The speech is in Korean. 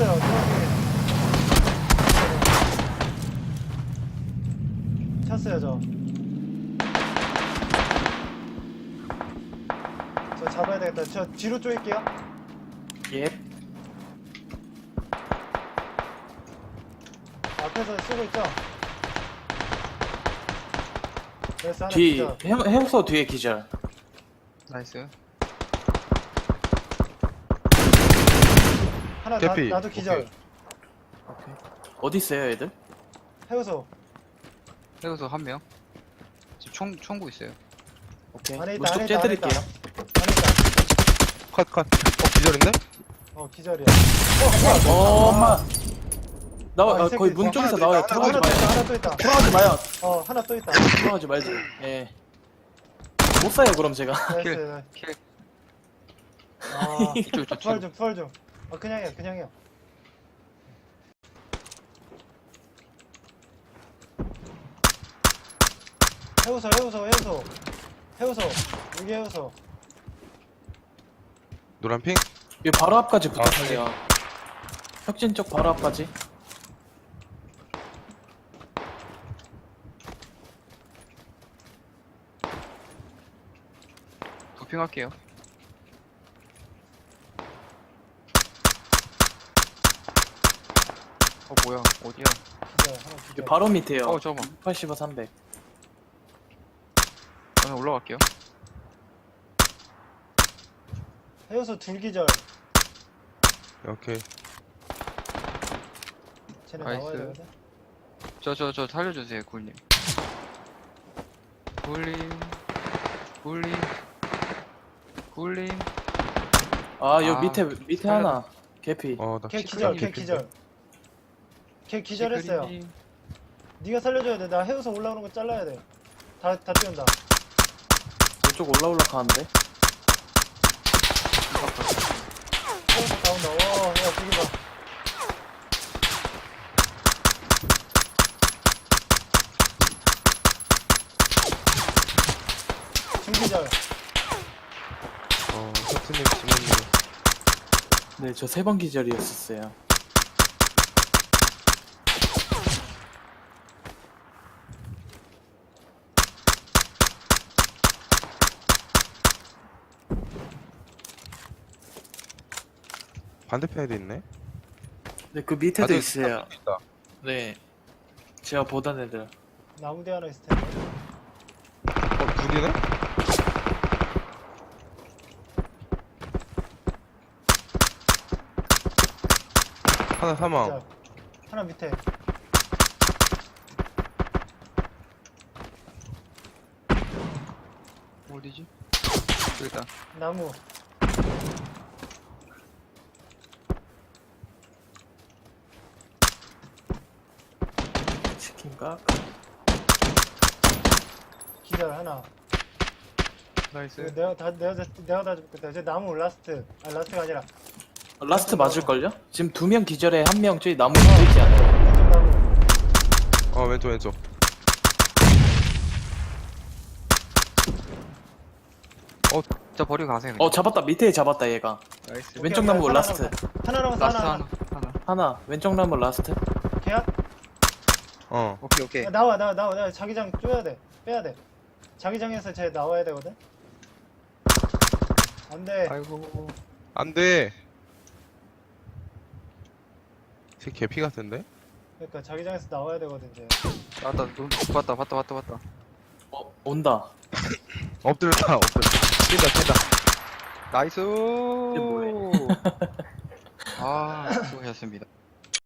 찼어요. 저기. 찼어요, 저. 저 잡아야 되겠다. 저 뒤로 쪼일게요. 예. 앞에서 쏘고 있죠? 그래서 하나 뒤 기절. 해- 해우서 뒤에 기절. 나이스. 하나 개피. 나, 나도 기절. 어디 있어요, 애들? 해우소. 해우서 한 명. 지금 총, 총구 있어요. 오케이. 안에 있다, 무쪽 안에 있다, 째드릴게요. 안에 있다. 컷, 컷. 어, 기절인데? 어, 기절이야. 어, 엄마. 나와, 아, 이 아, 거의 새끼 문 하나 쪽에서 더 나와요. 어, 들어가지 하나 또 있다, 마요. 하나 또 있다. 들어가지 마요. 어, 하나 또 있다. 들어가지 말지. 예. 못 사요, 그럼 제가. 나이스, 킬. 나이스. 킬. 아, 이쪽, 이쪽. 어, 그냥 해, 그냥 해요. 해우소, 해우소, 해우소. 해우소. 여기 해우소. 노란 핑? 이 바로 앞까지 아, 붙었어요. 혁진 쪽 바로 앞까지. 도핑할게요. 어, 뭐야. 어디야? 기절, 하나 이 기절. 바로 밑에요. 어, 잠깐만. 85, 300. 저는 올라갈게요. 해우소 둘 기절. 오케이. 쟤네 나이스. 나와야 되거든. 저, 저, 저 살려주세요, 굴님. 굴님. 굴님. 굴님. 아, 요 아, 밑에, 밑에 살려- 하나. 개피. 어, 나 걔 기절, 걔 개피인데. 기절. 걔 기절했어요. 네가 살려줘야 돼. 나 해우소 올라오는 거 잘라야 돼. 다, 다 뛰어온다. 이쪽 올라올라 하는데. 해우소 다 온다. 와, 야, 봐. 중기절. 어, 서트님, 지문님. 네, 저 세번 기절이었었어요. 반대편에도 있네? 네, 그 밑에도 있어요. 있다. 네. 제가 보던 애들. 나무대 하나 있을 텐데. 어, 둘이네? 하나 사망. 자, 하나 밑에. 어디지? 여기다. 나무. 치킨가? 기절 하나. 나이스. 내가 다 내가 다 내가 다 죽겠다. 이제 나무 라스트. 아 라스트가 아니라 라스트 맞을걸요? 지금 두 명 기절에 한 명 저기 나무 않아요? 왼쪽 나무. 어, 왼쪽, 왼쪽. 저 버리고 가세요. 어, 잡았다. 밑에 잡았다, 얘가. 나이스. 왼쪽 오케이. 나무 하나 라스트. 남았다. 하나 남았어. 라스트 하나. 하나. 하나. 왼쪽 나무 라스트. 걔야? 어. 오케이, 오케이. 야, 나와 나와 나와 나와. 자기장 쪼야 돼. 빼야 돼. 자기장에서 쟤 나와야 되거든. 안돼. 아이고. 안 돼! 제 개피 같은데? 그러니까 자기장에서 나와야 되거든 쟤. 나왔다. 눈, 봤다, 봤다, 봤다, 봤다. 어, 온다. 엎드렸다, 엎드렸다. 뛴다, 뛴다. 나이스. 뭐해? 아, 수고하셨습니다.